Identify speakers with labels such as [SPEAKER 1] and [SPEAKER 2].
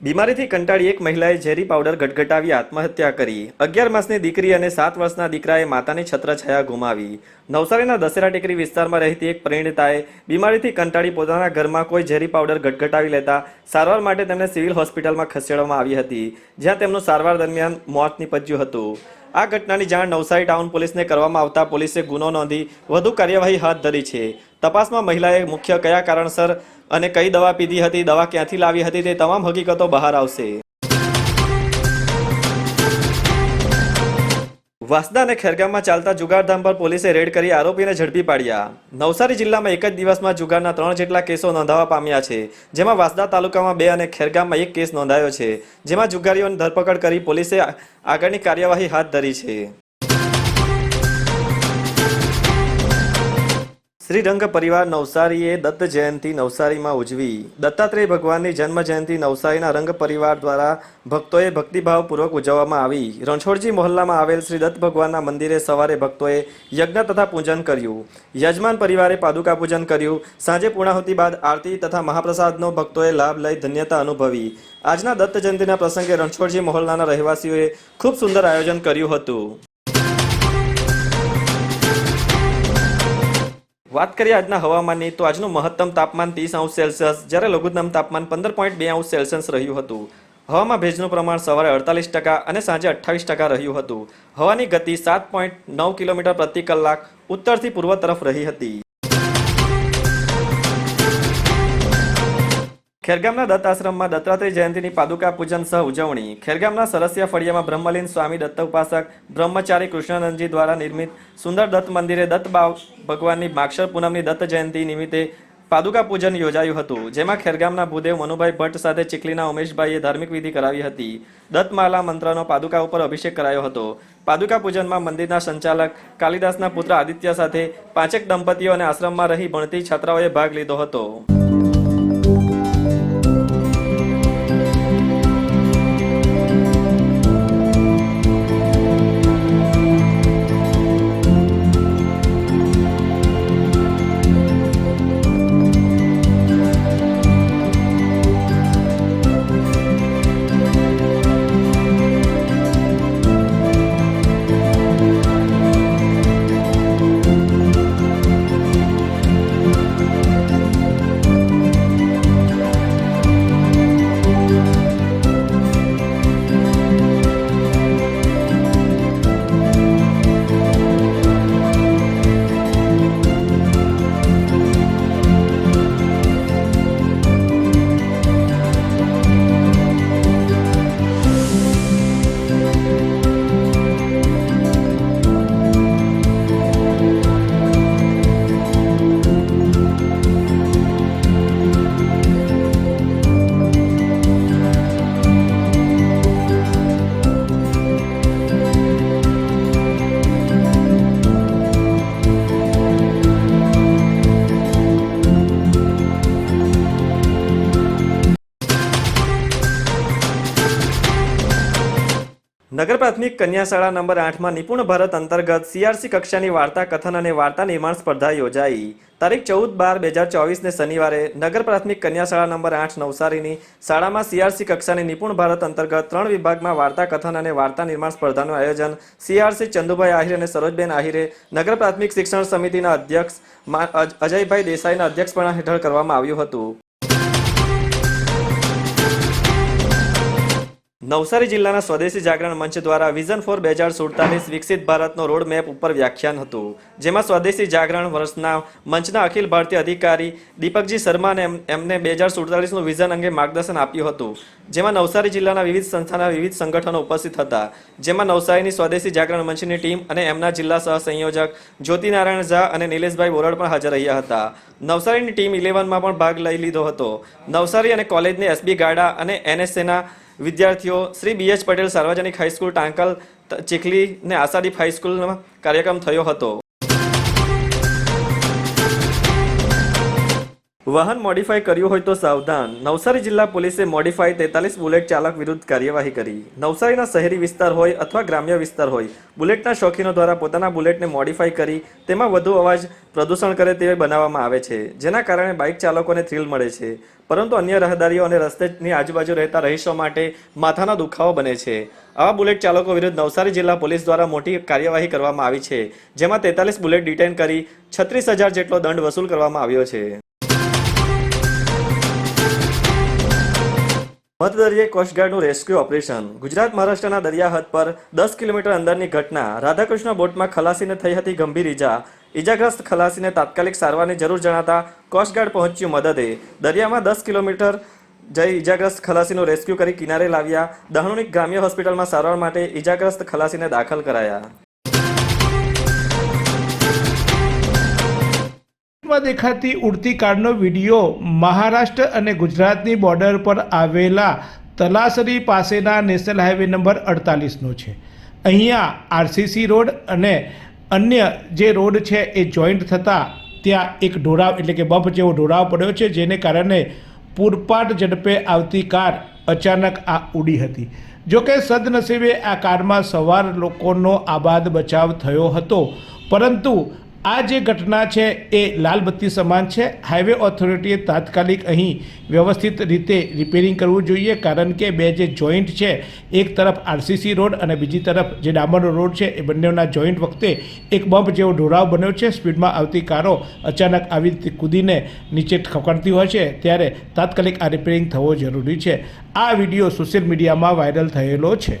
[SPEAKER 1] બીમારીથી કંટાળી એક મહિલાએ ઝેરી પાવડર ગટગટાવી આત્મહત્યા કરી. અગિયાર માસની દીકરી અને સાત વર્ષના દીકરાએ માતાની છત્રછાયા ગુમાવી. નવસારીના દશેરા ટેકરી વિસ્તારમાં રહેતી એક પરિણીતાએ બીમારીથી કંટાળી પોતાના ઘરમાં કોઈ ઝેરી પાવડર ગટગટાવી લેતા સારવાર માટે તેમને સિવિલ હોસ્પિટલમાં ખસેડવામાં આવી હતી, જ્યાં તેમનું સારવાર દરમિયાન મોત નીપજ્યું હતું. આ ઘટનાની જાણ નવસારી ટાઉન પોલીસને કરવામાં આવતા પોલીસે ગુનો નોંધી વધુ કાર્યવાહી હાથ ધરી છે. તપાસમાં મહિલાએ મુખ્ય કયા કારણસર અને કઈ દવા પીધી હતી, દવા ક્યાંથી લાવી હતી તે તમામ હકીકતો બહાર આવશે. વાસદા અને ખેરગામમાં ચાલતા જુગારધામ પર પોલીસે રેડ કરી આરોપીને ઝડપી પાડ્યા. નવસારી જિલ્લામાં એક જ દિવસમાં જુગારના ત્રણ જેટલા કેસો નોંધાવા પામ્યા છે, જેમાં વાસદા તાલુકામાં બે અને ખેરગામમાં એક કેસ નોંધાયો છે, જેમાં જુગારીઓની ધરપકડ કરી પોલીસે આગળની કાર્યવાહી હાથ ધરી છે. શ્રીરંગ પરિવાર નવસારીએ દત્ત જયંતિ નવસારીમાં ઉજવી. દત્તાત્રેય ભગવાનની જન્મ જયંતિ નવસારીના રંગ પરિવાર દ્વારા ભક્તોએ ભક્તિભાવપૂર્વક ઉજવવામાં આવી. રણછોડજી મહોલ્લામાં આવેલ શ્રી દત્ત ભગવાનના મંદિરે સવારે ભક્તોએ યજ્ઞ તથા પૂજન કર્યું. યજમાન પરિવારે પાદુકા પૂજન કર્યું. સાંજે પૂર્ણાહુતિ બાદ આરતી તથા મહાપ્રસાદનો ભક્તોએ લાભ લઈ ધન્યતા અનુભવી. આજના દત્ત જયંતિના પ્રસંગે રણછોડજી મહોલ્લાના રહેવાસીઓએ ખૂબ સુંદર આયોજન કર્યું હતું. વાત કરીએ આજના હવામાનની, તો આજનું મહત્તમ તાપમાન ત્રીસ અંશ સેલ્સિયસ, જ્યારે લઘુત્તમ તાપમાન પંદર પોઈન્ટ બે અંશ સેલ્સિયસ રહ્યું હતું. હવામાં ભેજનું પ્રમાણ સવારે અડતાલીસ ટકા અને સાંજે અઠ્ઠાવીસ ટકા રહ્યું હતું. હવાની ગતિ સાત પોઈન્ટ નવ કિલોમીટર પ્રતિ કલાક ઉત્તરથી પૂર્વ તરફ રહી હતી. ખેરગામના દત્ત આશ્રમમાં દત્તાત્રેય જયંતિની પાદુકા પૂજન સહ ઉજવણી. ખેરગામના સરસિયા ફળિયામાં બ્રહ્મલીન સ્વામી દત્ત ઉપાસક બ્રહ્મચારી કૃષ્ણાનંદજી દ્વારા નિર્મિત સુંદર દત્ત મંદિરે દત્ત ભગવાનની માક્ષર પૂનમની દત્ત જયંતિ નિમિત્તે પાદુકા પૂજન યોજાયું હતું, જેમાં ખેરગામના ભૂદેવ મનુભાઈ ભટ્ટ સાથે ચીખલીના ઉમેશભાઈએ ધાર્મિક વિધિ કરાવી હતી. દત્તમાલા મંત્રનો પાદુકા ઉપર અભિષેક કરાયો હતો. પાદુકા પૂજનમાં મંદિરના સંચાલક કાલિદાસના પુત્ર આદિત્ય સાથે પાંચેક દંપતીઓ અને આશ્રમમાં રહી ભણતી છાત્રાઓએ ભાગ લીધો હતો. નગર પ્રાથમિક કન્યા શાળા નંબર આઠમાં નિપુણ ભારત અંતર્ગત સીઆરસી કક્ષાની વાર્તા, કથન અને વાર્તા નિર્માણ સ્પર્ધા યોજાઈ. તારીખ ચૌદ બાર બે હજાર ચોવીસને શનિવારે નગર પ્રાથમિક કન્યા શાળા નંબર આઠ નવસારીની શાળામાં સીઆરસી કક્ષાની નિપુણ ભારત અંતર્ગત ત્રણ વિભાગમાં વાર્તા, કથન અને વાર્તા નિર્માણ સ્પર્ધાનું આયોજન સીઆરસી ચંદુભાઈ આહિર અને સરોજબેન આહિરે નગર પ્રાથમિક શિક્ષણ સમિતિના અધ્યક્ષ અજયભાઈ દેસાઈના અધ્યક્ષપણા હેઠળ કરવામાં આવ્યું હતું. નવસારી જિલ્લાના સ્વદેશી જાગરણ મંચ દ્વારા વિઝન ફોર બે હજાર સુડતાલીસ વિકસિત ભારતનો રોડ મેપ ઉપર વ્યાખ્યાન હતું, જેમાં સ્વદેશી જાગરણ વર્ષના મંચના અખિલ ભારતીય અધિકારી દીપકજી શર્માને એમ- એમને બે હજાર સુડતાલીસનું વિઝન અંગે માર્ગદર્શન આપ્યું હતું, જેમાં નવસારી જિલ્લાના વિવિધ સંસ્થાના વિવિધ સંગઠનો ઉપસ્થિત હતા, જેમાં નવસારીની સ્વદેશી જાગરણ મંચની ટીમ અને એમના જિલ્લા સહ સંયોજક જ્યોતિનારાયણ ઝા અને નિલેશભાઈ બોરડ પણ હાજર રહ્યા હતા. નવસારીની ટીમ ઇલેવનમાં પણ ભાગ લઈ લીધો હતો. નવસારી અને કોલેજની એસબી ગાડા અને એનએસએના વિદ્યાર્થીઓ, શ્રી બી એચ પટેલ સાર્વજનિક હાઈસ્કૂલ ટાંકલ, ત- ચીખલી ને આશાદીપ હાઈસ્કૂલમાં કાર્યક્રમ થયો હતો. વાહન મોડિફાઈ કર્યું હોય તો સાવધાન. નવસારી જિલ્લા પોલીસે મોડિફાઈ તેતાલીસ બુલેટ ચાલક વિરુદ્ધ કાર્યવાહી કરી. નવસારીના શહેરી વિસ્તાર હોય અથવા ગ્રામ્ય વિસ્તાર હોય, બુલેટના શોખીનો દ્વારા પોતાના બુલેટને મોડિફાઈ કરી તેમાં વધુ અવાજ પ્રદૂષણ કરે તેવી બનાવવામાં આવે છે, જેના કારણે બાઇક ચાલકોને થ્રિલ મળે છે. પરંતુ અન્ય રહદારીઓ અને રસ્તેની આજુબાજુ રહેતા રહીશો માટે માથાનો દુખાવો બને છે. આવા બુલેટ ચાલકો વિરુદ્ધ નવસારી જિલ્લા પોલીસ દ્વારા મોટી કાર્યવાહી કરવામાં આવી છે, જેમાં તેતાલીસ બુલેટ ડિટેન કરી છત્રીસ હજાર જેટલો દંડ વસૂલ કરવામાં આવ્યો છે. મધદરિયે કોસ્ટગાર્ડનું રેસ્ક્યુ ઓપરેશન ગુજરાત મહારાષ્ટ્રના દરિયાહદ પર દસ કિલોમીટર અંદરની ઘટના. રાધાકૃષ્ણ બોટમાં ખલાસીને થઈ હતી ગંભીર ઈજા. ઈજાગ્રસ્ત ખલાસીને તાત્કાલિક સારવારની જરૂર જણાતા કોસ્ટગાર્ડ પહોંચ્યું મદદે. દરિયામાં દસ કિલોમીટર જઈ ઈજાગ્રસ્ત ખલાસીનું રેસ્ક્યુ કરી કિનારે લાવ્યા. દહણુની ગ્રામ્ય હોસ્પિટલમાં સારવાર માટે ઈજાગ્રસ્ત ખલાસીને દાખલ કરાયા.
[SPEAKER 2] માં દેખાતી ઉડતી કારનો વીડિયો મહારાષ્ટ્ર અને ગુજરાતની બોર્ડર પર આવેલા તલાસરી પાસેના નેશનલ હાઈવે નંબર અડતાલીસનો છે. અહીંયા આરસીસી રોડ અને અન્ય જે રોડ છે એ જોઈન્ટ થતાં ત્યાં એક ઢોળાવ એટલે કે બમ્પ જેવો ઢોળાવ પડ્યો છે, જેને કારણે પૂરપાટ ઝડપે આવતી કાર અચાનક આ ઉડી હતી. જોકે સદનસીબે આ કારમાં સવાર લોકોનો આબાદ બચાવ થયો હતો, પરંતુ આ જે ઘટના છે એ લાલબત્તી સમાન છે. હાઈવે ઓથોરિટીએ તાત્કાલિક અહીં વ્યવસ્થિત રીતે રિપેરિંગ કરવું જોઈએ, કારણ કે બે જે જોઈન્ટ છે, એક તરફ આરસીસી રોડ અને બીજી તરફ જે ડામરનો રોડ છે, એ બંનેના જોઈન્ટ વખતે એક બમ્પ જેવો ઢોળાવ બન્યો છે. સ્પીડમાં આવતી કારો અચાનક આવી રીતે કૂદીને નીચે ખકડતી હોય છે, ત્યારે તાત્કાલિક આ રિપેરિંગ થવો જરૂરી છે. આ વીડિયો સોશિયલ મીડિયામાં વાયરલ થયેલો છે.